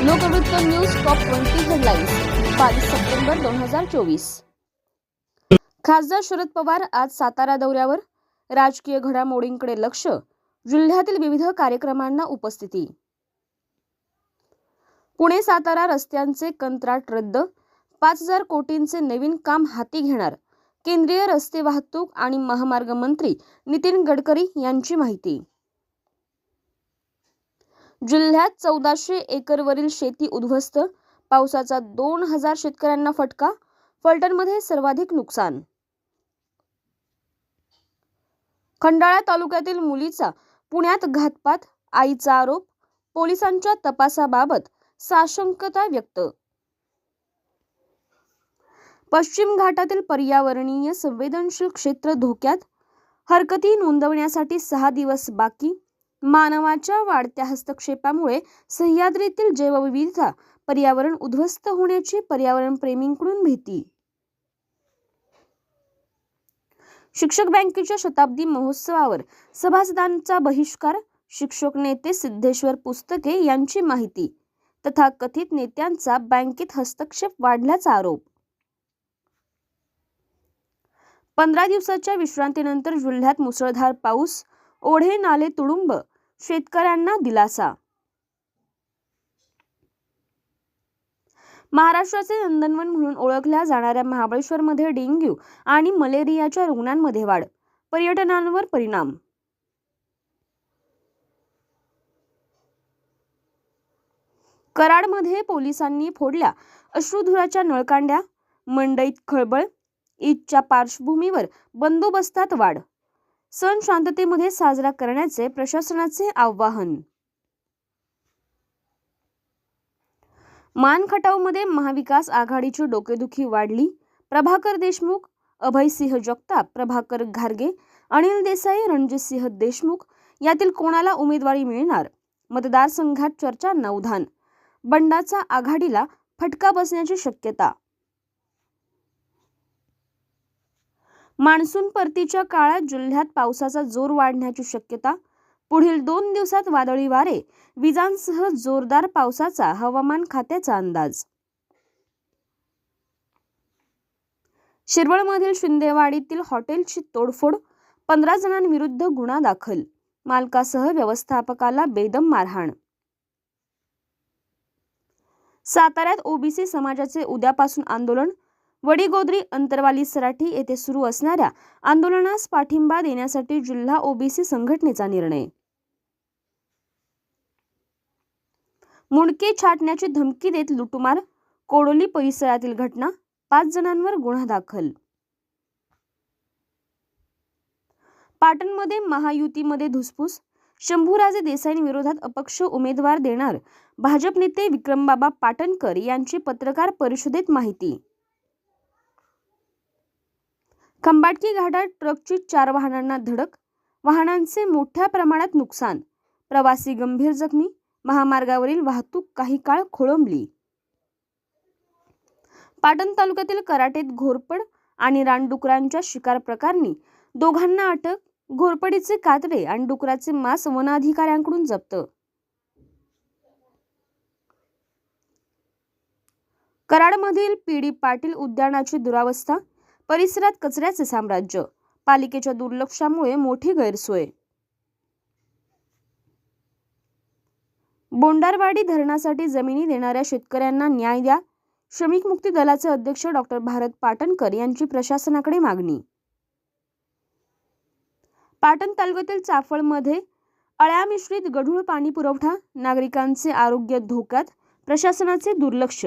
लोकवृत्त news top twenty headlines बावीस September दोन हजार चोवीस. खासदार शरद पवार आज सातारा दौऱ्यावर राजकीय घडामोडींकडे लक्ष जिल्ह्यातील विविध कार्यक्रमांना उपस्थिती. पुणे सातारा रस्त्यांचे कंत्राट रद्द पाच हजार कोटींचे नवीन काम हाती घेणार केंद्रीय रस्ते वाहतूक आणि महामार्ग मंत्री नितीन गडकरी यांची माहिती. जिल्ह्यात चौदाशे एकरवरील शेती उद्ध्वस्त. पावसाचा दोन हजार शेतकऱ्यांना फटका. फलटणमध्ये सर्वाधिक नुकसान. खंडाळा तालुक्यातील मुलीचा पुण्यात घातपात आईचा आरोप. पोलिसांच्या तपासाबाबत साशंकता व्यक्त. पश्चिम घाटातील पर्यावरणीय संवेदनशील क्षेत्र धोक्यात. हरकती नोंदवण्यासाठी सहा दिवस बाकी. मानवाच्या वाढत्या हस्तक्षेपामुळे सह्याद्रीतील जैवविविधता पर्यावरण उद्ध्वस्त होण्याची पर्यावरण प्रेमींकडून भीती. शिक्षक बँकेच्या शताब्दी महोत्सवावर सभासदांचा बहिष्कार शिक्षक नेते सिद्धेश्वर पुस्तके यांची माहिती तथा कथित नेत्यांचा बँकेत हस्तक्षेप वाढल्याचा आरोप. पंधरा दिवसाच्या विश्रांतीनंतर जिल्ह्यात मुसळधार पाऊस ओढे नाले तुडुंब शेतकऱ्यांना दिलासा. महाराष्ट्राचे नंदनवन म्हणून ओळखल्या जाणाऱ्या महाबळेश्वरमध्ये डेंग्यू आणि मलेरियाच्या रुग्णांमध्ये वाढ पर्यटनांवर परिणाम. कराडमध्ये पोलिसांनी फोडल्या अश्रुधुराच्या नळकांड्या मंडईत खळबळ ईदच्या पार्श्वभूमीवर बंदोबस्तात वाढ. सण शांततेमध्ये साजरा करण्याचे प्रशासनाचे आवाहन. मान खटावमध्ये महाविकास आघाडीची डोकेदुखी वाढली. प्रभाकर देशमुख अभयसिंह जगताप प्रभाकर घारगे अनिल देसाई रणजितसिंह देशमुख यातील कोणाला उमेदवारी मिळणार? मतदारसंघात चर्चा नवधान. बंडाचा आघाडीला फटका बसण्याची शक्यता मान्सून परतीच्या काळात जिल्ह्यात पावसाचा जोर वाढण्याची शक्यता. पुढील दोन दिवसात वादळी वारे विजांसह जोरदार पावसाचा हवामान खात्याचा अंदाज. शिरवळमधील शिंदेवाडीतील हॉटेलची तोडफोड पंधरा जणांविरुद्ध गुन्हा दाखल मालकासह व्यवस्थापकाला बेदम मारहाण. साताऱ्यात ओबीसी समाजाचे उद्यापासून आंदोलन वडीगोद्री अंतरवाली सराठी येथे सुरू असणाऱ्या आंदोलनास पाठिंबा देण्यासाठी जिल्हा ओबीसी संघटनेचा निर्णय. मुंडके छाटण्याची धमकी देत लुटुमार कोडोली परिसरातील घटना पाच जणांवर गुन्हा दाखल. पाटणमध्ये महायुतीमध्ये धुसफूस शंभूराजे देसाईंविरोधात अपक्ष उमेदवार देणार भाजप नेते विक्रमबाबा पाटणकर यांची पत्रकार परिषदेत माहिती. खंबाटकी घाटात ट्रकची चार वाहनांना धडक वाहनांचे मोठ्या प्रमाणात नुकसान प्रवासी गंभीर जखमी महामार्गावरील वाहतूक काही काळ खोळंबली. पाटण तालुक्यातील कराटेत घोरपड आणि रानडुकरांच्या शिकार प्रकरणी दोघांना अटक घोरपडीचे कातडे आणि डुकराचे मांस वन अधिकाऱ्यांकडून जप्त. कराडमधील पीडी पाटील उद्यानाची दुरावस्था परिसरात कचऱ्याचे साम्राज्य. पालिकेच्या दुर्लक्षामुळे मोठी गैरसोय. बोंडारवाडी धरणासाठी जमिनी देणाऱ्या शेतकऱ्यांना न्याय द्या. श्रमिक मुक्ती दलाचे अध्यक्ष डॉक्टर भारत पाटणकर यांची प्रशासनाकडे मागणी. पाटण तालुक्यातील चाफळमध्ये अळ्या मिश्रित गढूळ पाणी पुरवठा. नागरिकांचे आरोग्य धोक्यात. प्रशासनाचे दुर्लक्ष.